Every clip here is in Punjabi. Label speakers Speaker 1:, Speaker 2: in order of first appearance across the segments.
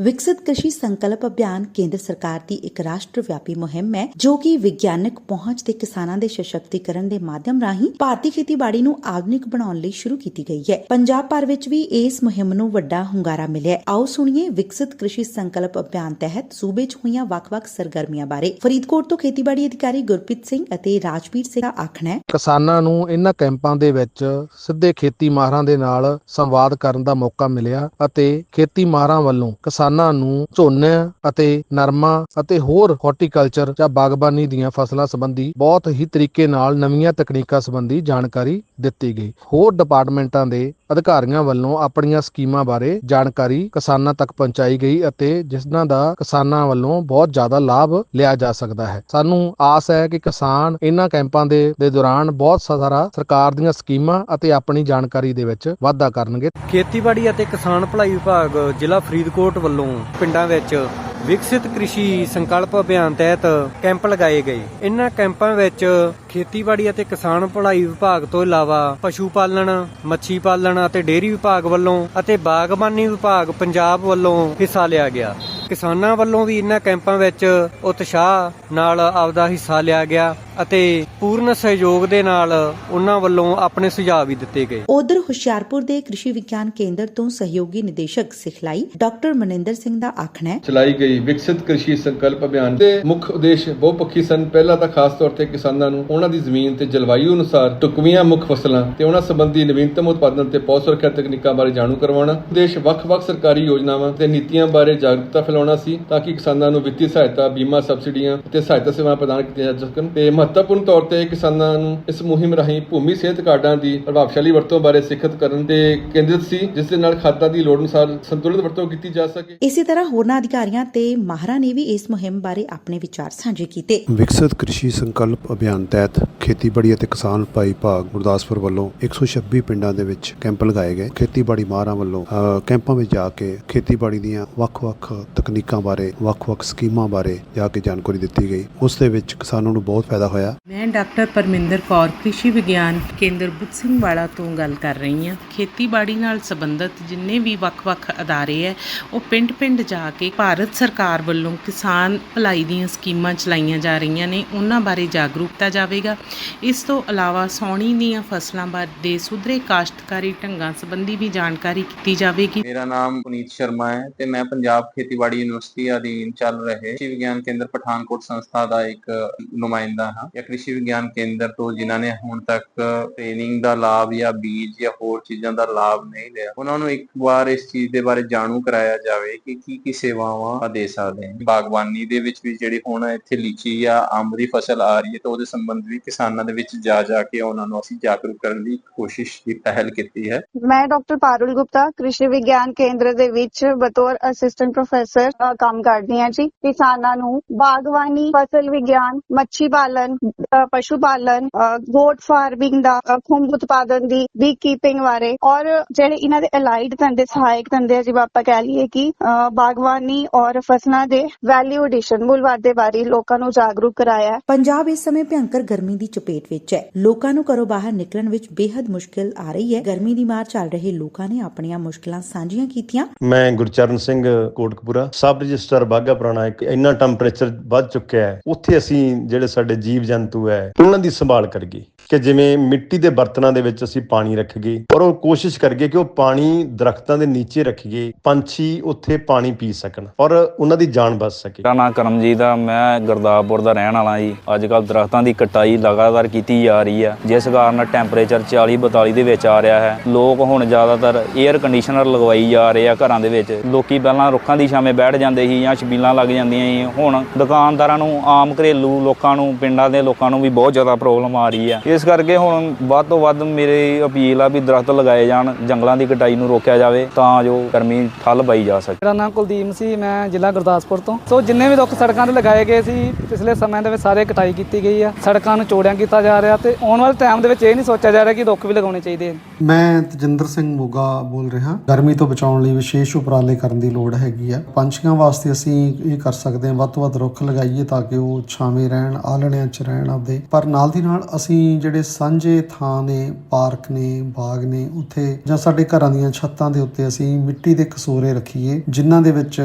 Speaker 1: ਵਿਕਸਿਤ ਕ੍ਰਿਸ਼ੀ ਸੰਕਲਪ ਅਭਿਆਨ ਕੇਂਦਰ ਸਰਕਾਰ ਦੀ ਇੱਕ ਰਾਸ਼ਟਰ ਵਿਆਪੀ ਮੁਹਿੰਮ ਹੈ, ਜੋ ਕਿ ਵਿਗਿਆਨਕ ਪਹੁੰਚ ਤੇ ਕਿਸਾਨਾਂ ਦੇ ਸਸ਼ਕਤੀਕਰਨ ਦੇ ਮਾਧਿਅਮ ਰਾਹੀਂ ਭਾਰਤੀ ਖੇਤੀਬਾੜੀ ਨੂੰ ਆਧੁਨਿਕ ਬਣਾਉਣ ਲਈ ਸ਼ੁਰੂ ਕੀਤੀ ਗਈ ਹੈ ਪੰਜਾਬ ਭਰ ਵਿੱਚ ਵੀ ਇਸ ਮੁਹਿੰਮ ਨੂੰ ਵੱਡਾ ਹੁੰਗਾਰਾ ਮਿਲਿਆ ਹੈ। ਆਓ ਸੁਣੀਏ ਵਿਕਸਿਤ ਕ੍ਰਿਸ਼ੀ ਸੰਕਲਪ ਅਭਿਆਨ ਤਹਿਤ ਸੂਬੇ 'ਚ ਹੋਈਆਂ ਵੱਖ-ਵੱਖ ਸਰਗਰਮੀਆਂ ਬਾਰੇ ਫਰੀਦਕੋਟ ਤੋਂ ਖੇਤੀਬਾੜੀ ਅਧਿਕਾਰੀ ਗੁਰਪ੍ਰੀਤ ਸਿੰਘ ਅਤੇ ਰਾਜਵੀਰ ਸਿੰਘ ਦਾ ਆਖਣਾ ਹੈ
Speaker 2: ਕਿਸਾਨਾਂ ਨੂੰ ਇਹਨਾਂ ਕੈਂਪਾਂ ਦੇ ਵਿੱਚ ਸਿੱਧੇ ਖੇਤੀ ਮਾਹਰਾਂ ਦੇ ਨਾਲ ਸੰਵਾਦ ਕਰਨ ਦਾ ਮੌਕਾ ਮਿਲਿਆ ਅਤੇ ਖੇਤੀ ਮਾਹਰਾਂ ਵੱਲੋਂ ਕਿਸਾਨਾਂ ਨੂੰ ਝੋਨੇ ਅਤੇ ਨਰਮਾ ਅਤੇ ਹੋਰ ਹਾਰਟੀਕਲਚਰ ਜਾਂ ਬਾਗਬਾਨੀ ਦੀਆਂ ਫਸਲਾਂ ਸੰਬੰਧੀ ਬਹੁਤ ਹੀ ਤਰੀਕੇ ਨਾਲ ਨਵੀਆਂ ਤਕਨੀਕਾਂ ਸੰਬੰਧੀ ਜਾਣਕਾਰੀ ਦਿੱਤੀ ਗਈ। ਹੋਰ ਡਿਪਾਰਟਮੈਂਟਾਂ ਦੇ ਅਧਿਕਾਰੀਆਂ ਵੱਲੋਂ ਆਪਣੀਆਂ ਸਕੀਮਾਂ ਬਾਰੇ ਜਾਣਕਾਰੀ ਕਿਸਾਨਾਂ ਤੱਕ ਪਹੁੰਚਾਈ ਗਈ ਅਤੇ ਜਿਨ੍ਹਾਂ ਦਾ ਕਿਸਾਨਾਂ ਵੱਲੋਂ ਬਹੁਤ ਜ਼ਿਆਦਾ ਲਾਭ ਲਿਆ ਜਾ ਸਕਦਾ ਹੈ। ਸਾਨੂੰ ਆਸ ਹੈ ਕਿ ਕਿਸਾਨ ਇਹਨਾਂ ਕੈਂਪਾਂ ਦੇ ਦੇ ਦੌਰਾਨ ਬਹੁਤ ਸਾਰਾ ਸਰਕਾਰ ਦੀਆਂ ਸਕੀਮਾਂ ਅਤੇ ਆਪਣੀ ਜਾਣਕਾਰੀ ਦੇ ਵਿੱਚ ਵਾਧਾ ਕਰਨਗੇ।
Speaker 3: ਖੇਤੀਬਾੜੀ ਅਤੇ ਕਿਸਾਨ ਭਲਾਈ ਵਿਭਾਗ ਜ਼ਿਲ੍ਹਾ ਫਰੀਦਕੋਟ ਵੱਲੋਂ ਪਿੰਡਾਂ ਵਿੱਚ ਵਿਕਸਿਤ ਕ੍ਰਿਸ਼ੀ ਸੰਕਲਪ ਅਭਿਆਨ ਤਹਿਤ ਕੈਂਪ ਲਗਾਏ ਗਏ। ਇਹਨਾਂ ਕੈਂਪਾਂ ਵਿੱਚ ਖੇਤੀਬਾੜੀ ਅਤੇ ਕਿਸਾਨ ਭਲਾਈ ਵਿਭਾਗ ਤੋਂ ਇਲਾਵਾ ਪਸ਼ੂ ਪਾਲਣ, ਮੱਛੀ ਪਾਲਣ ਅਤੇ ਡੇਅਰੀ ਵਿਭਾਗ ਵੱਲੋਂ ਅਤੇ ਬਾਗਬਾਨੀ ਵਿਭਾਗ ਪੰਜਾਬ ਵੱਲੋਂ ਹਿੱਸਾ ਲਿਆ ਗਿਆ। ਕਿਸਾਨਾਂ ਵੱਲੋਂ ਵੀ ਇਹਨਾਂ ਕੈਂਪਾਂ ਵਿੱਚ ਉਤਸ਼ਾਹ ਨਾਲ ਆਪਦਾ ਹਿੱਸਾ ਲਿਆ ਗਿਆ ਅਤੇ ਪੂਰਨ ਸਹਿਯੋਗ ਦੇ ਨਾਲ ਉਹਨਾਂ ਵੱਲੋਂ ਆਪਣੇ ਸੁਝਾਅ ਵੀ ਦਿੱਤੇ ਗਏ।
Speaker 1: ਉਧਰ ਹੁਸ਼ਿਆਰਪੁਰ ਦੇ ਕ੍ਰਿਸ਼ੀ ਵਿਗਿਆਨ ਕੇਂਦਰ ਤੋਂ ਸਹਿਯੋਗੀ ਨਿਦੇਸ਼ਕ ਸਿਖਲਾਈ ਡਾਕਟਰ ਮਨਿੰਦਰ ਸਿੰਘ ਦਾ ਆਖਣਾ ਹੈ।
Speaker 4: ਚਲਾਈ ਗਈ ਵਿਕਸਿਤ ਕ੍ਰਿਸ਼ੀ ਸੰਕਲਪ ਅਭਿਆਨ ਦੇ ਮੁੱਖ ਉਦੇਸ਼ ਬਹੁਪੱਖੀ ਸਨ। ਪਹਿਲਾ ਤਾਂ ਖਾਸ ਤੌਰ ਤੇ ਕਿਸਾਨਾਂ ਨੂੰ ਉਹਨਾਂ ਦੀ ਜ਼ਮੀਨ ਤੇ ਜਲਵਾਯੂ ਅਨੁਸਾਰ ਟੁਕਵੀਆਂ ਮੁੱਖ ਫਸਲਾਂ ਤੇ ਉਹਨਾਂ ਸੰਬੰਧੀ ਨਵੀਨਤਮ ਉਤਪਾਦਨ ਤੇ ਪੌਦ ਸੁਰੱਖਿਆ ਤਕਨੀਕਾਂ ਬਾਰੇ ਜਾਣੂ ਕਰਵਾਉਣਾ ਉਦੇਸ਼ ਵੱਖ-ਵੱਖ ਸਰਕਾਰੀ ਯੋਜਨਾਵਾਂ ਤੇ ਨੀਤੀਆਂ ਬਾਰੇ ਜਾਗਰੂਕਤਾ ਫੈਲਾਉਣਾ ਸੀ ਤਾਂ ਕਿ ਕਿਸਾਨਾਂ ਨੂੰ ਵਿੱਤੀ ਸਹਾਇਤਾ ਬੀਮਾ ਸਬਸਿਡੀਆਂ ਤੇ ਸਹਾਇਤਾ ਸੇਵਾਵਾਂ ਪ੍ਰਦਾਨ ਕੀਤੀਆਂ ਜਾ ਸਕਣ। ਤੇ ਮਹੱਤਵਪੂਰਨ ਤੌਰ ਤੇ ਕਿਸਾਨਾਂ ਨੂੰ ਇਸ ਮੁਹਿੰਮ ਰਾਹੀਂ ਭੂਮੀ ਸਿਹਤ ਕਾਰਡਾਂ ਦੀ ਪ੍ਰਭਾਵਸ਼ਾਲੀ ਵਰਤੋਂ ਬਾਰੇ ਸਿੱਖਿਤ ਕਰਨ ਤੇ ਕੇਂਦਰਿਤ ਸੀ ਜਿਸ ਦੇ ਨਾਲ ਖਾਦਾਂ ਦੀ ਲੋੜ ਅਨੁਸਾਰ ਸੰਤੁਲਿਤ ਵਰਤੋਂ ਕੀਤੀ ਜਾ ਸਕੇ।
Speaker 1: ਇਸੇ ਤਰ੍ਹਾਂ ਹੋਰਨਾਂ ਅਧਿਕਾਰੀਆਂ ਤੇ ਮਾਹਰਾਂ ਨੇ ਵੀ ਇਸ ਮੁਹਿੰਮ ਬਾਰੇ ਆਪਣੇ ਵਿਚਾਰ ਸਾਂਝੇ ਕੀਤੇ।
Speaker 5: ਵਿਕਸਿਤ ਕ੍ਰਿਸ਼ੀ ਸੰਕਲਪ ਅਭਿਆਨ ਤਹਿਤ ਖੇਤੀਬਾੜੀ ਅਤੇ ਕਿਸਾਨ ਭਾਈ ਵਿਭਾਗ ਗੁਰਦਾਸਪੁਰ ਵੱਲੋਂ 126 ਪਿੰਡਾਂ ਦੇ ਵਿੱਚ ਕੈਂਪ ਲਗਾਏ ਗਏ। ਖੇਤੀਬਾੜੀ ਮਾਹਰਾਂ ਵੱਲੋਂ ਕੈਂਪਾਂ ਵਿੱਚ ਜਾ ਕੇ ਖੇਤੀਬਾੜੀ ਦੀਆਂ ਵੱਖ-ਵੱਖ ਤਕਨੀਕਾਂ ਬਾਰੇ ਵੱਖ-ਵੱਖ ਸਕੀਮਾਂ ਬਾਰੇ ਜਾ ਕੇ ਜਾਣਕਾਰੀ ਦਿੱਤੀ ਗਈ। ਉਸ ਦੇ ਵਿੱਚ ਕਿਸਾਨਾਂ ਨੂੰ ਬਹੁਤ ਫਾਇਦਾ ਹੋਇਆ।
Speaker 6: ਮੈਂ ਡਾਕਟਰ ਪਰਮਿੰਦਰ ਕੌਰ ਕ੍ਰਿਸ਼ੀ ਵਿਗਿਆਨ ਕੇਂਦਰ ਬੁੱਧ ਸਿੰਘ ਵਾਲਾ ਤੋਂ ਗੱਲ ਕਰ ਰਹੀ ਹਾਂ। ਖੇਤੀਬਾੜੀ ਨਾਲ ਸੰਬੰਧਿਤ ਜਿੰਨੇ ਵੀ ਵੱਖ-ਵੱਖ ਅਦਾਰੇ ਹੈ ਉਹ ਪਿੰਡ-ਪਿੰਡ ਜਾ ਕੇ ਭਾਰਤ ਸਰਕਾਰ ਵੱਲੋਂ ਕਿਸਾਨ ਭਲਾਈ ਦੀਆਂ ਸਕੀਮਾਂ ਚਲਾਈਆਂ ਜਾ ਰਹੀਆਂ ਨੇ। ਉਹਨਾਂ ਬਾਰੇ ਜਾਗਰੂਕਤਾ ਜਾਵੇਗਾ। ਇਸ ਤੋਂ ਇਲਾਵਾ ਸੌਣੀ ਦੀਆਂ ਫਸਲਾਂ ਬਾਰੇ ਸੁਧਰੇ ਕਾਸ਼ਤਕਾਰੀ ਢੰਗਾਂ ਸੰਬੰਧੀ ਵੀ ਜਾਣਕਾਰੀ ਕੀਤੀ ਜਾਵੇਗੀ।
Speaker 7: ਮੇਰਾ ਨਾਮ ਪੁਨੀਤ ਸ਼ਰਮਾ ਹੈ ਤੇ ਮੈਂ ਪੰਜਾਬ ਖੇਤੀਬਾੜੀ ਯੂਨੀਵਰਸਿਟੀ ਅਧੀਨ ਚੱਲ ਰਹੇ ਕ੍ਰਿਸ਼ੀ ਵਿਗਿਆਨ ਕੇਂਦਰ ਪਠਾਨਕੋਟ ਸੰਸਥਾ ਦਾ ਇੱਕ ਨੁਮਾਇੰਦਾ ਹਾਂ ਜਾਂ ਕ੍ਰਿਸ਼ੀ ਵਿਗਿਆਨ ਕੇਂਦਰ ਤੋਂ ਜਿਨ੍ਹਾਂ ਨੇ ਹੁਣ ਤੱਕ ਟ੍ਰੇਨਿੰਗ ਦਾ ਲਾਭ ਜਾਂ ਬੀਜ ਜਾਂ ਹੋਰ ਚੀਜ਼ਾਂ ਦਾ ਲਾਭ ਨਹੀਂ ਲਿਆ, ਉਹਨਾਂ ਨੂੰ ਇੱਕ ਵਾਰ ਇਸ ਚੀਜ਼ ਦੇ ਬਾਰੇ ਜਾਣੂ ਕਰਾਇਆ ਜਾਵੇ ਕਿ ਕੀ ਕੀ ਸੇਵਾਵਾਂ ਦੇ ਸਕਦੇ ਹਾਂ ਬਾਗਬਾਨੀ ਦੇ ਵਿੱਚ ਵੀ ਜਿਹੜੀ ਹੁਣ ਇੱਥੇ ਲੀਚੀ ਜਾਂ ਅੰਬ ਦੀ ਫਸਲ ਆ ਰਹੀ ਹੈ ਤਾਂ ਉਹਦੇ ਸੰਬੰਧ ਵੀ ਕਿਸਾਨਾਂ ਦੇ ਵਿੱਚ ਜਾ ਜਾ ਕੇ ਉਹਨਾਂ ਨੂੰ ਅਸੀਂ ਜਾਗਰੂਕ ਕਰਨ ਦੀ ਕੋਸ਼ਿਸ਼ ਦੀ ਪਹਿਲ ਕੀਤੀ ਹੈ।
Speaker 8: ਮੈਂ ਡਾਕਟਰ ਪਾਰੁਲ ਗੁਪਤਾ, ਕ੍ਰਿਸ਼ੀ ਵਿਗਿਆਨ ਕੇਂਦਰ ਦੇ ਵਿੱਚ ਬਤੌਰ ਅਸਿਸਟੈਂਟ ਪ੍ਰੋਫੈਸਰ ਅ, ਕੰਮ ਕਰਦੀ ਹਾਂ ਜੀ। ਕਿਸਾਨਾਂ ਨੂੰ ਬਾਗਵਾਨੀ ਫਸਲ ਵਿਗਿਆਨ ਮੱਛੀ ਪਾਲਣ ਪਸ਼ੂ ਪਾਲਣ ਗੋਟ ਫਾਰਮਿੰਗ ਦਾ ਖੁੰਭ ਉਤਪਾਦਨ ਦੀ ਬੀ ਕੀਪਿੰਗ ਬਾਰੇ। ਔਰ ਜਿਹੜੇ ਇਹਨਾਂ ਦੇ ਅਲਾਈਡ ਧੰਦੇ ਸਹਾਇਕ ਧੰਦੇ ਆ ਜਿਵੇਂ ਆਪਾਂ ਕਹਿ ਲਈਏ ਕਿ ਬਾਗਵਾਨੀ ਔਰ ਫਸਲਾਂ ਦੇ ਵੈਲਿਊ ਐਡੀਸ਼ਨ ਮੁੱਲ ਵਾਧੇ ਬਾਰੇ ਲੋਕਾਂ ਨੂੰ ਜਾਗਰੂਕ ਕਰਾਇਆ
Speaker 1: ਪੰਜਾਬ ਇਸ ਸਮੇਂ ਭਿਅੰਕਰ ਗਰਮੀ ਦੀ ਚਪੇਟ ਵਿੱਚ ਹੈ। ਲੋਕਾਂ ਨੂੰ ਘਰੋਂ ਬਾਹਰ ਨਿਕਲਣ ਵਿੱਚ ਬੇहद ਮੁਸ਼ਕਿਲ ਆ ਰਹੀ ਹੈ। ਗਰਮੀ ਦੀ ਮਾਰ ਚੱਲ ਰਹੇ ਲੋਕਾਂ ਨੇ ਆਪਣੀਆਂ ਮੁਸ਼ਕਲਾਂ ਸਾਂਝੀਆਂ ਕੀਤੀਆਂ।
Speaker 9: ਮੈਂ ਗੁਰਚਰਨ ਸਿੰਘ ਕੋਟਕਪੂਰਾ ਸਬ ਰਜਿਸਟਰ ਬਾਗਾ ਪੁਰਾਣਾ ਇੱਕ ਇੰਨਾ ਟੈਂਪਰੇਚਰ ਵੱਧ ਚੁੱਕਿਆ ਹੈ, ਉੱਥੇ ਅਸੀਂ ਜਿਹੜੇ ਸਾਡੇ ਜੀਵ ਜੰਤੂ ਹੈ, ਉਹਨਾਂ ਦੀ ਸੰਭਾਲ ਕਰੀਏ ਕਿ ਜਿਵੇਂ ਮਿੱਟੀ ਦੇ ਬਰਤਨਾਂ ਦੇ ਵਿੱਚ ਅਸੀਂ ਪਾਣੀ ਰੱਖੀਏ ਔਰ ਉਹ ਕੋਸ਼ਿਸ਼ ਕਰੀਏ ਕਿ ਉਹ ਪਾਣੀ ਦਰਖਤਾਂ ਦੇ ਨੀਚੇ ਰੱਖੀਏ, ਪੰਛੀ ਉੱਥੇ ਪਾਣੀ ਪੀ ਸਕਣ ਔਰ ਉਹਨਾਂ ਦੀ ਜਾਨ ਬਚ ਸਕੇ।
Speaker 10: ਮੇਰਾ ਨਾਮ ਕਰਮਜੀਤ ਆ, ਮੈਂ ਗੁਰਦਾਸਪੁਰ ਦਾ ਰਹਿਣ ਵਾਲਾ ਜੀ। ਅੱਜ ਕੱਲ ਦਰਖਤਾਂ ਦੀ ਕਟਾਈ ਲਗਾਤਾਰ ਕੀਤੀ ਜਾ ਰਹੀ ਹੈ ਜਿਸ ਕਾਰਨ ਟੈਂਪਰੇਚਰ 40 42 ਦੇ ਵਿੱਚ ਆ ਰਿਹਾ ਹੈ। ਲੋਕ ਹੁਣ ਜ਼ਿਆਦਾਤਰ 에ਅਰ ਕੰਡੀਸ਼ਨਰ ਲਗਵਾਈ ਜਾ ਰਹੇ ਆ ਘਰਾਂ ਦੇ ਵਿੱਚ। ਲੋਕੀ ਪਹਿਲਾਂ ਰੁੱਖਾਂ ਦੀ ਛਾਵੇਂ ਬੈਠ ਜਾਂਦੇ ਸੀ ਜਾਂ ਛਬੀਲਾਂ ਲੱਗ ਜਾਂਦੀਆਂ ਸੀ। ਹੁਣ ਦੁਕਾਨਦਾਰਾਂ ਨੂੰ, ਆਮ ਘਰੇਲੂ ਲੋਕਾਂ ਨੂੰ, ਪਿੰਡਾਂ ਦੇ ਲੋਕਾਂ ਨੂੰ ਵੀ ਬਹੁਤ ਜ਼ਿਆਦਾ ਪ੍ਰੋਬਲਮ ਆ ਰਹੀ ਹੈ ਇਸ ਜਿਸ ਕਰਕੇ ਹੁਣ ਵੱਧ ਤੋਂ ਵੱਧ ਮੇਰੀ ਅਪੀਲ ਆ ਵੀ ਦਰਖਤ ਲਗਾਏ ਜਾਣ ਜੰਗਲਾਂ ਦੀ ਕਟਾਈ ਨੂੰ ਰੋਕਿਆ ਜਾਵੇ ਤਾਂ ਜੋ ਗਰਮੀ ਠੱਲ ਪਾਈ ਜਾ ਸਕੇ।
Speaker 11: ਮੇਰਾ ਨਾਮ ਕੁਲਦੀਪ ਸੀ ਮੈਂ ਜ਼ਿਲ੍ਹਾ ਗੁਰਦਾਸਪੁਰ ਤੋਂ। ਸੋ ਜਿੰਨੇ ਵੀ ਰੁੱਖ ਸੜਕਾਂ ਤੇ ਲਗਾਏ ਗਏ ਸੀ ਪਿਛਲੇ ਸਮੇਂ ਦੇ ਵਿੱਚ ਸਾਰੇ ਕਟਾਈ ਕੀਤੀ ਗਈ ਆ। ਸੜਕਾਂ ਨੂੰ ਚੌੜੀਆਂ ਕੀਤਾ ਜਾ ਰਿਹਾ ਤੇ ਆਉਣ ਵਾਲੇ ਟਾਈਮ ਦੇ ਵਿੱਚ ਇਹ ਨਹੀਂ ਸੋਚਿਆ ਜਾ ਰਿਹਾ ਕਿ ਰੁੱਖ ਵੀ ਲਗਾਉਣੇ ਚਾਹੀਦੇ
Speaker 12: ਮੈਂ ਤਜਿੰਦਰ ਸਿੰਘ ਮੋਗਾ ਬੋਲ ਰਿਹਾ। ਗਰਮੀ ਤੋਂ ਬਚਾਉਣ ਲਈ ਵਿਸ਼ੇਸ਼ ਉਪਰਾਲੇ ਕਰਨ ਦੀ ਲੋੜ ਹੈਗੀ ਆ। ਪੰਛੀਆਂ ਵਾਸਤੇ ਅਸੀਂ ਇਹ ਕਰ ਸਕਦੇ ਹਾਂ ਵੱਧ ਤੋਂ ਵੱਧ ਰੁੱਖ ਲਗਾਈਏ ਤਾਂ ਕਿ ਉਹ ਛਾਵੇਂ ਰਹਿਣ ਆਲਣਿਆਂ 'ਚ ਰਹਿਣ ਆਪਦੇ। ਪਰ ਨਾਲ ਦੀ ਨਾਲ ਅਸੀਂ ਜਿਹੜੇ ਸਾਂਝੇ ਥਾਂ ਨੇ ਪਾਰਕ ਨੇ ਬਾਗ ਨੇ ਉੱਥੇ ਜਾਂ ਸਾਡੇ ਘਰਾਂ ਦੀਆਂ ਛੱਤਾਂ ਦੇ ਉੱਤੇ ਅਸੀਂ ਮਿੱਟੀ ਦੇ ਕਸੋਰੇ ਰੱਖੀਏ ਜਿਨ੍ਹਾਂ ਦੇ ਵਿੱਚ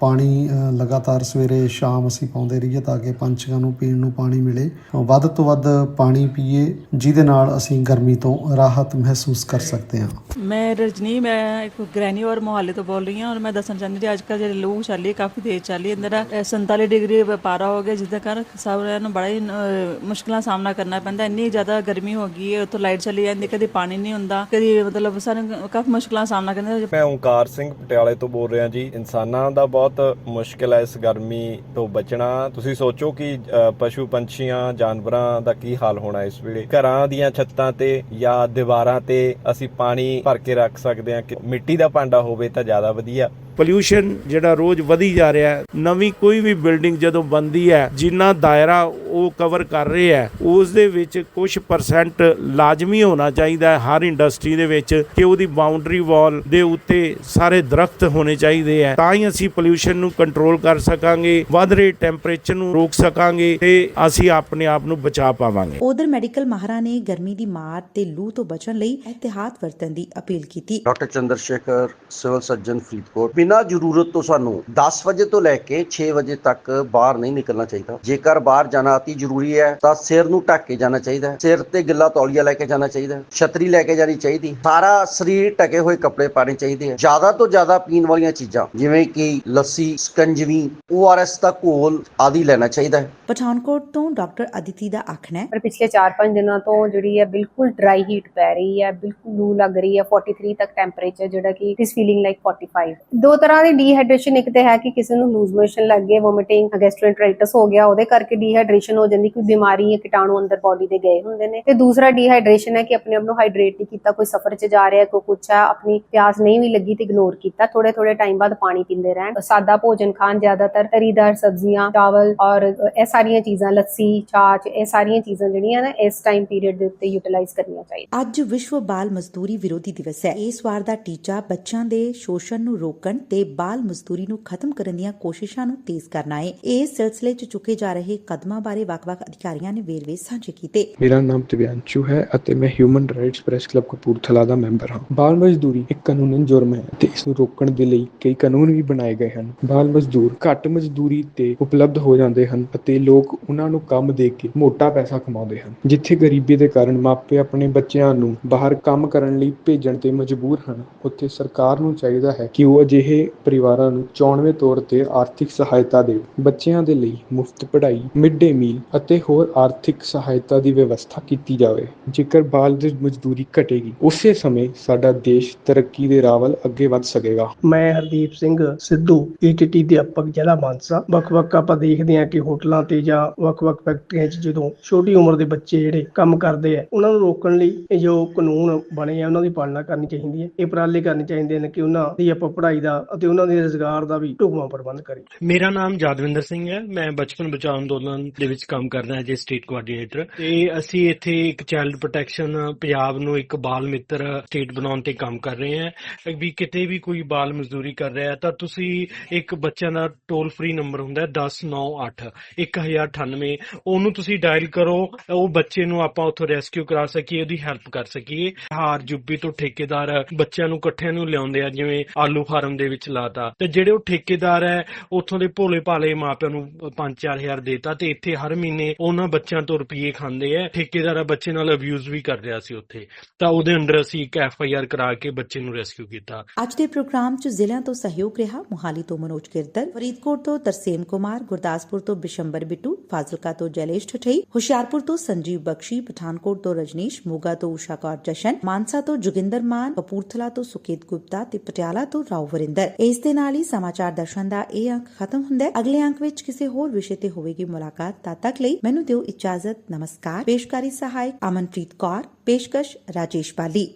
Speaker 12: ਪਾਣੀ ਲਗਾਤਾਰ ਸਵੇਰੇ ਸ਼ਾਮ ਅਸੀਂ ਪਾਉਂਦੇ ਰਹੀਏ ਤਾਂ ਕਿ ਪੰਛੀਆਂ ਨੂੰ ਪੀਣ ਨੂੰ ਪਾਣੀ ਮਿਲੇ। ਵੱਧ ਤੋਂ ਵੱਧ ਪਾਣੀ ਪੀਏ ਜਿਹਦੇ ਨਾਲ ਅਸੀਂ ਗਰਮੀ ਤੋਂ ਰਾਹਤ ਮਹਿਸੂਸ ਕਰ ਸਕਦੇ ਹਾਂ।
Speaker 13: ਮੈਂ ਰਜਨੀ ਮੈਂ ਇੱਕ ਗ੍ਰੈਨੀ ਔਰ ਮੁਹੱਲੇ ਤੋਂ ਬੋਲ ਰਹੀ ਹਾਂ ਔਰ ਮੈਂ ਦੱਸਣਾ ਚਾਹੁੰਦੀ ਹਾਂ ਅੱਜ ਕੱਲ੍ਹ ਜਿਹੜੇ ਲੂ ਚੱਲ ਰਹੀ ਕਾਫੀ ਦੇਰ ਚੱਲ ਰਹੀ ਅੰਦਰ ਅ, 47 ਡਿਗਰੀ ਪਾਰਾ ਹੋ ਗਿਆ ਜਿਸ ਦੇ ਕਾਰਨ ਸਾਰਿਆਂ ਨੂੰ ਬੜਾ ਹੀ ਅ, ਮੁਸ਼ਕਲਾਂ ਦਾ ਸਾਹਮਣਾ ਕਰਨਾ ਪੈਂਦਾ ਇੰਨੀ ਜ਼ਿਆਦਾ ਗਰਮੀ ਹੋ ਗਈ ਹੈ, ਉੱਥੋਂ ਲਾਈਟ ਚਲੀ ਜਾਂਦੀ ਕਦੇ ਪਾਣੀ ਨਹੀਂ ਹੁੰਦਾ, ਕਦੀ ਮਤਲਬ ਸਾਨੂੰ ਕਾਫੀ ਮੁਸ਼ਕਲਾਂ ਸਾਹਮਣਾ ਕਰਨਾ
Speaker 14: ਮੈਂ ਓਂਕਾਰ ਸਿੰਘ ਪਟਿਆਲੇ ਤੋਂ ਬੋਲ ਰਿਹਾ ਜੀ, ਇਨਸਾਨਾਂ ਦਾ ਬਹੁਤ ਮੁਸ਼ਕਿਲ ਹੈ ਇਸ ਗਰਮੀ ਤੋਂ ਬਚਣਾ। ਤੁਸੀਂ ਸੋਚੋ ਕਿ ਪਸ਼ੂ ਪੰਛੀਆਂ, ਜਾਨਵਰਾਂ ਦਾ ਕੀ ਹਾਲ ਹੋਣਾ ਇਸ ਵੇਲੇ? ਘਰਾਂ ਦੀਆਂ ਛੱਤਾਂ ਤੇ ਜਾਂ ਦੀਵਾਰਾਂ ਤੇ ਅਸੀਂ ਪਾਣੀ ਭਰ ਕੇ ਰੱਖ ਸਕਦੇ ਹਾਂ ਕਿ ਮਿੱਟੀ ਦਾ ਭਾਂਡਾ ਹੋਵੇ ਤਾਂ ਜ਼ਿਆਦਾ ਵਧੀਆ।
Speaker 15: ਪੋਲਿਊਸ਼ਨ ਜਿਹੜਾ ਰੋਜ਼ ਵਧੀ ਜਾ ਰਿਹਾ ਹੈ ਨਵੀਂ ਕੋਈ ਵੀ ਬਿਲਡਿੰਗ ਜਦੋਂ ਬਣਦੀ ਹੈ ਜਿੰਨਾ ਦਾਇਰਾ ਉਹ ਕਵਰ ਕਰ ਰਹੇ ਹੈ ਉਸ ਦੇ ਵਿੱਚ ਕੁਝ ਪਰਸੈਂਟ ਲਾਜ਼ਮੀ ਹੋਣਾ ਚਾਹੀਦਾ ਹੈ ਹਰ ਇੰਡਸਟਰੀ ਦੇ ਵਿੱਚ ਕਿ ਉਹਦੀ ਬਾਉਂਡਰੀ ਵਾਲ ਦੇ ਉੱਤੇ ਸਾਰੇ ਦਰਖਤ ਹੋਣੇ ਚਾਹੀਦੇ ਹੈ। ਤਾਂ ਹੀ ਅਸੀਂ ਪੋਲਿਊਸ਼ਨ ਨੂੰ ਕੰਟਰੋਲ ਕਰ ਸਕਾਂਗੇ ਵੱਧ ਰਹੇ ਟੈਂਪਰੇਚਰ ਨੂੰ ਰੋਕ ਸਕਾਂਗੇ ਤੇ ਅਸੀਂ ਆਪਣੇ ਆਪ ਨੂੰ ਬਚਾ ਪਾਵਾਂਗੇ।
Speaker 1: ਉਧਰ ਮੈਡੀਕਲ ਮਾਹਰਾਂ ਨੇ ਗਰਮੀ ਦੀ ਮਾਰ ਤੇ ਲੂ ਤੋਂ ਬਚਣ ਲਈ ਇhtiyਾਤ ਵਰਤਣ ਦੀ ਅਪੀਲ ਕੀਤੀ।
Speaker 16: Doctor Chandra Shekhar civil surgeon Faridkot ਬਿਨਾਂ ਜ਼ਰੂਰਤ ਤੋਂ ਸਾਨੂੰ 10 ਵਜੇ ਤੋਂ ਲੈ ਕੇ 6 ਵਜੇ ਤੱਕ ਬਾਹਰ ਨਹੀਂ ਨਿਕਲਣਾ ਚਾਹੀਦਾ। ਜੇਕਰ ਬਾਹਰ ਜਾਣਾ ਅਤੀ ਜ਼ਰੂਰੀ ਹੈ ਤਾਂ ਸਿਰ ਨੂੰ ਢੱਕ ਕੇ ਜਾਣਾ ਚਾਹੀਦਾ ਹੈ। ਸਿਰ ਤੇ ਗਿੱਲਾ ਤੌਲੀਆ ਲੈ ਕੇ ਜਾਣਾ ਚਾਹੀਦਾ ਹੈ। ਛਤਰੀ ਲੈ ਕੇ ਜਾਣੀ ਚਾਹੀਦੀ ਸਾਰਾ ਸਰੀਰ ਢਕੇ ਹੋਏ ਕੱਪੜੇ ਪਾਣੇ ਚਾਹੀਦੇ ਆ ਜ਼ਿਆਦਾ ਤੋਂ ਜ਼ਿਆਦਾ ਪੀਣ ਵਾਲੀਆਂ ਚੀਜ਼ਾਂ ਜਿਵੇਂ ਕਿ ਲੱਸੀ ਸਕੰਜਵੀ ORS ਦਾ ਘੋਲ ਆਦਿ ਲੈਣਾ ਚਾਹੀਦਾ ਹੈ।
Speaker 1: ਪਠਾਨਕੋਟ ਤੋਂ ਡਾਕਟਰ ਅਦਿਤੀ ਦਾ ਆਖਣਾ ਹੈ
Speaker 17: ਪਰ ਪਿਛਲੇ 4-5 ਦਿਨਾਂ ਤੋਂ ਜਿਹੜੀ ਹੈ ਬਿਲਕੁਲ ਡਰਾਈ ਹੀਟ ਪੈ ਰਹੀ ਹੈ ਬਿਲਕੁਲ ਲੂ ਲੱਗ ਰਹੀ ਹੈ। 43 ਤੱਕ ਟੈਂਪਰੇਚਰ ਜਿਹੜਾ ਕਿ ਇਟ ਇਜ਼ ਫੀਲਿੰਗ ਲਾਈਕ 45 ਦੋ ਤਰ੍ਹਾਂ ਦੀ ਡੀਹਾਈਡਰੇਸ਼ਨ ਇੱਕ ਤੇ ਹੈ ਕਿ ਕਿਸੇ ਨੂੰ ਲੂਜ਼ ਮੋਸ਼ਨ ਲੱਗ ਗਏ ਵੋਮਿਟਿੰਗ ਗੈਸਟ੍ਰੋਐਂਟਰਾਈਟਿਸ ਹੋ ਗਿਆ, ਉਹਦੇ ਕਰਕੇ ਡੀਹਾਈਡਰੇਸ਼ਨ ਹੋ ਜਾਂਦੀ, ਕੋਈ ਬਿਮਾਰੀ ਜਾਂ ਕੀਟਾਣੂ ਅੰਦਰ ਬਾਡੀ ਦੇ ਗਏ ਹੁੰਦੇ ਨੇ। ਤੇ ਦੂਸਰਾ ਡੀਹਾਈਡਰੇਸ਼ਨ ਹੈ ਕਿ ਆਪਣੇ ਆਪ ਨੂੰ ਹਾਈਡਰੇਟ ਨਹੀਂ ਕੀਤਾ, ਕੋਈ ਸਫ਼ਰ 'ਚ ਜਾ ਰਿਹਾ, ਕੋਈ ਕੁਛ ਹੈ, ਆਪਣੀ ਪਿਆਸ ਨਹੀਂ ਵੀ ਲੱਗੀ ਤੇ ਇਗਨੋਰ ਕੀਤਾ ਥੋੜੇ ਥੋੜੇ ਟਾਈਮ ਬਾਅਦ ਪਾਣੀ ਪੀਂਦੇ ਰਹਿਣ। ਸਾਦਾ ਭੋਜਨ ਖਾਣ ਜ਼ਿਆਦਾਤਰ ਤਰੀਦਾਰ ਸਬਜ਼ੀਆਂ, ਚਾਵਲ ਔਰ ਇਹ ਸਾਰੀਆਂ ਚੀਜ਼ਾਂ, ਲੱਸੀ ਛਾਛ ਇਹ ਸਾਰੀਆਂ ਚੀਜ਼ਾਂ ਜਿਹੜੀਆਂ ਨੇ, ਇਸ ਟਾਈਮ ਪੀਰੀਅਡ ਦੇ ਉੱਤੇ ਯੂਟਿਲਾਈਜ਼ ਕਰਨੀਆਂ ਚਾਹੀਦੀਆਂ।
Speaker 1: ਅੱਜ ਵਿਸ਼ਵ ਬਾਲ ਮਜ਼ਦੂਰੀ ਵਿਰੋਧੀ ਦਿਵਸ ਹੈ। ਇਸ ਵਾਰ ਦਾ ਟੀਚਾ ਬੱਚਿਆਂ ਦੇ ਸ਼ੋਸ਼ਣ ਨੂੰ ਰੋਕਣ ਤੇ ਬਾਲ ਮਜ਼ਦੂਰੀ ਨੂੰ ਖਤਮ ਕਰਨ ਦੀਆਂ ਕੋਸ਼ਿਸ਼ਾਂ ਨੂੰ ਤੇਜ਼ ਕਰਨਾ ਹੈ ਇਸ ਸਿਲਸਿਲੇ 'ਚ ਚੁੱਕੇ ਜਾ ਰਹੇ ਕਦਮਾਂ ਬਾਰੇ ਵੱਖ-ਵੱਖ ਅਧਿਕਾਰੀਆਂ ਨੇ ਵੇਰਵੇ ਸਾਂਝੇ ਕੀਤੇ।
Speaker 18: ਮੇਰਾ ਨਾਮ ਦਿਵਿਆਂਸ਼ੂ ਹੈ ਅਤੇ ਮੈਂ human rights press club Kapurthala ਦਾ ਮੈਂਬਰ ਹਾਂ। ਬਾਲ ਮਜ਼ਦੂਰੀ ਇੱਕ ਕਾਨੂੰਨੀ ਜੁਰਮ ਹੈ ਤੇ ਇਸ ਨੂੰ ਰੋਕਣ ਦੇ ਲਈ ਕਈ ਕਾਨੂੰਨ ਵੀ ਬਣਾਏ ਗਏ ਹਨ। ਬਾਲ ਮਜ਼ਦੂਰ ਘੱਟ ਮਜ਼ਦੂਰੀ ਤੇ ਉਪਲਬਧ ਹੋ ਜਾਂਦੇ ਹਨ ਅਤੇ ਲੋਕ ਉਹਨਾਂ ਨੂੰ ਕੰਮ ਦੇ ਕੇ ਮੋਟਾ ਪੈਸਾ ਕਮਾਉਂਦੇ ਹਨ, ਜਿੱਥੇ ਗਰੀਬੀ ਦੇ ਕਾਰਨ ਮਾਪੇ ਆਪਣੇ ਬੱਚਿਆਂ ਨੂੰ ਬਾਹਰ ਕੰਮ ਕਰਨ ਲਈ ਭੇਜਣ ਤੇ ਮਜਬੂਰ ਹਨ। ਉੱਥੇ ਸਰਕਾਰ ਨੂੰ ਚਾਹੀਦਾ ਹੈ ਕਿ ਉਹ ਅਜਿਹੇ ਪਰਿਵਾਰਾਂ ਨੂੰ ਚੋਣਵੇਂ ਤੌਰ ਤੇ ਆਰਥਿਕ ਸਹਾਇਤਾ ਦੇ ਬੱਚਿਆਂ ਦੇ ਲਈ ਮੁਫਤ ਪੜ੍ਹਾਈ ਮਿਡ ਡੇ ਮੀਲ ਅਤੇ ਹੋਰ ਆਰਥਿਕ ਸਹਾਇਤਾ ਦੀ ਵਿਵਸਥਾ ਕੀਤੀ ਜਾਵੇ। ਜੇਕਰ ਬਾਲ ਦੀ ਮਜ਼ਦੂਰੀ ਘਟੇਗੀ, ਉਸੇ ਸਮੇਂ ਸਾਡਾ ਦੇਸ਼ ਤਰੱਕੀ ਦੇ ਰਾਹ ਵੱਲ ਅੱਗੇ ਵਧ ਸਕੇਗਾ।
Speaker 19: ਮੈਂ ਹਰਦੀਪ ਸਿੰਘ ਸਿੱਧੂ ਈਟੀਟੀ ਅਧਿਆਪਕ, ਜ਼ਿਲ੍ਹਾ ਮਾਨਸਾ। ਵੱਖ-ਵੱਖ ਆਪਾਂ ਦੇਖਦੇ ਹਾਂ ਕਿ ਹੋਟਲਾਂ ਤੇ ਜਾਂ ਵੱਖ-ਵੱਖ ਫੈਕਟਰੀਆਂ 'ਚ ਜਦੋਂ ਛੋਟੀ ਉਮਰ ਦੇ ਬੱਚੇ ਜਿਹੜੇ ਕੰਮ ਕਰਦੇ ਆ, ਉਹਨਾਂ ਨੂੰ ਰੋਕਣ ਲਈ ਇਹ ਜੋ ਕਾਨੂੰਨ ਬਣੇ ਆ, ਉਹਨਾਂ ਦੀ ਪਾਲਣਾ ਕਰਨੀ ਚਾਹੀਦੀ ਹੈ। ਇਹ ਉਪਰਾਲੇ ਕਰਨੇ ਚਾਹੀਦੇ ਨੇ ਕਿ ਉਹਨਾਂ ਦੀ ਆਪਾਂ ਪੜ੍ਹਾਈ ਦਾ ਅਤੇ ਉਹਨਾਂ ਦੇ ਰੋਜ਼ਗਾਰ ਦਾ ਵੀ ਢੁਕਵਾਂ ਪ੍ਰਬੰਧ ਕਰੀਏ
Speaker 20: ਮੇਰਾ ਨਾਮ ਜਾਦਵਿੰਦਰ ਸਿੰਘ ਹੈ। ਮੈਂ ਬਚਪਨ ਬਚਾਓ ਅੰਦੋਲਨ ਦੇ ਵਿੱਚ ਕੰਮ ਕਰਦਾ ਹਾਂ, ਜੇ ਸਟੇਟ ਕੋਆਰਡੀਨੇਟਰ ਤੇ ਅਸੀਂ ਇੱਥੇ ਇੱਕ ਚਾਈਲਡ ਪ੍ਰੋਟੈਕਸ਼ਨ ਪੰਜਾਬ ਨੂੰ ਇੱਕ ਬਾਲ ਮਿੱਤਰ ਸਟੇਟ ਬਣਾਉਣ ਤੇ ਕੰਮ ਕਰ ਰਹੇ ਹਾਂ। ਵੀ ਕਿਤੇ ਵੀ ਕੋਈ ਬਾਲ ਮਜ਼ਦੂਰੀ ਕਰ ਰਿਹਾ ਤਾਂ ਤੁਸੀਂ ਇੱਕ ਬੱਚਿਆਂ ਦਾ ਟੋਲ ਫ੍ਰੀ ਨੰਬਰ ਹੁੰਦਾ ਹੈ 1098 1098 ਉਹਨੂੰ ਤੁਸੀਂ ਡਾਇਲ ਕਰੋ, ਉਹ ਬੱਚੇ ਨੂੰ ਆਪਾਂ ਉੱਥੋਂ ਰੈਸਕਿਊ ਕਰਾ ਸਕੀਏ, ਉਹਦੀ ਹੈਲਪ ਕਰ ਸਕੀਏ। ਹਾਰ ਜੁੱਬੀ ਤੋਂ ਠੇਕੇਦਾਰ ਬੱਚਿਆਂ ਨੂੰ ਇਕੱਠਿਆਂ ਨੂੰ ਲਿਆਉਂਦੇ ਆ, ਜਿਵੇਂ ਆਲੂ ਫਾਰਮ ਦੇ ਵਿੱਚ ਲਾਤਾ। ਤੇ ਜਿਹੜੇ ਉਹ ਠੇਕੇਦਾਰ ਹੈ, ਉੱਥੋਂ ਦੇ ਭੋਲੇ ਭਾਲੇ ਮਾਪਿਆਂ ਨੂੰ 5-4000 ਦੇਤਾ ਤੇ ਇੱਥੇ ਹਰ ਮਹੀਨੇ ਉਹਨਾਂ ਬੱਚਿਆਂ ਤੋਂ ਰੁਪਏ ਖਾਂਦੇ ਆ। ਠੇਕੇਦਾਰ ਬੱਚੇ ਨਾਲ ਅਬਿਊਜ਼ ਵੀ ਕਰ ਰਿਹਾ ਸੀ ਉੱਥੇ। ਤਾਂ ਉਹਦੇ ਅੰਡਰ ਅਸੀਂ ਇੱਕ ਐਫ ਆਈ ਆਰ ਕਰਾ ਕੇ ਬੱਚੇ ਨੂੰ ਰੈਸਕਿਊ ਕੀਤਾ।
Speaker 1: ਅੱਜ ਦੇ ਪ੍ਰੋਗਰਾਮ 'ਚ ਜ਼ਿਲ੍ਹਿਆਂ ਤੋਂ ਸਹਿਯੋਗ ਰਿਹਾ ਮੁਹਾਲੀ ਤੋਂ ਮਨੋਜ ਕਿਰਦਰ ਫਰੀਦਕੋਟ ਤੋਂ ਤਰਸੇਮ ਕੁਮਾਰ, ਗੁਰਦਾਸਪੁਰ ਤੋਂ ਬਿਸ਼ੰਬਰ ਬਿੱਟੂ, ਫਾਜ਼ਿਲਕਾ ਤੋਂ ਜੈਲੇਸ਼ ਠਠਈ, ਹੁਸ਼ਿਆਰਪੁਰ ਤੋਂ ਸੰਜੀਵ ਬਖਸ਼ੀ, ਪਠਾਨਕੋਟ ਤੋਂ ਰਜਨੀਸ਼, ਮੋਗਾ ਤੋਂ ਉਸ਼ਾ ਕੌਰ ਜਸ਼ਨ, ਮਾਨਸਾ ਤੋਂ ਜੋਗਿੰਦਰ ਮਾਨ, ਕਪੂਰਥਲਾ ਤੋਂ ਸੁਕੇਤ ਗੁਪਤਾ ਤੇ ਪਟਿਆਲਾ ਤੋਂ ਰਾਓ ਵਰਿੰਦਰ ਜਲੰਧਰ ਇਸ ਦੇ ਨਾਲ ਹੀ ਸਮਾਚਾਰ ਦਰਸ਼ਨ ਦਾ ਇਹ ਅੰਕ ਖਤਮ ਹੁੰਦਾ ਹੈ। ਅਗਲੇ ਅੰਕ ਵਿੱਚ ਕਿਸੇ ਹੋਰ ਵਿਸ਼ੇ ਤੇ ਹੋਵੇਗੀ ਮੁਲਾਕਾਤ। ਤਦ ਤੱਕ ਲਈ ਮੈਨੂੰ ਦਿਓ ਇਜਾਜ਼ਤ। ਨਮਸਕਾਰ। ਪੇਸ਼ਕਾਰੀ ਸਹਾਇਕ ਅਮਨਪ੍ਰੀਤ ਕੌਰ। ਪੇਸ਼ਕਸ਼ ਰਾਜੇਸ਼ ਬਾਲੀ।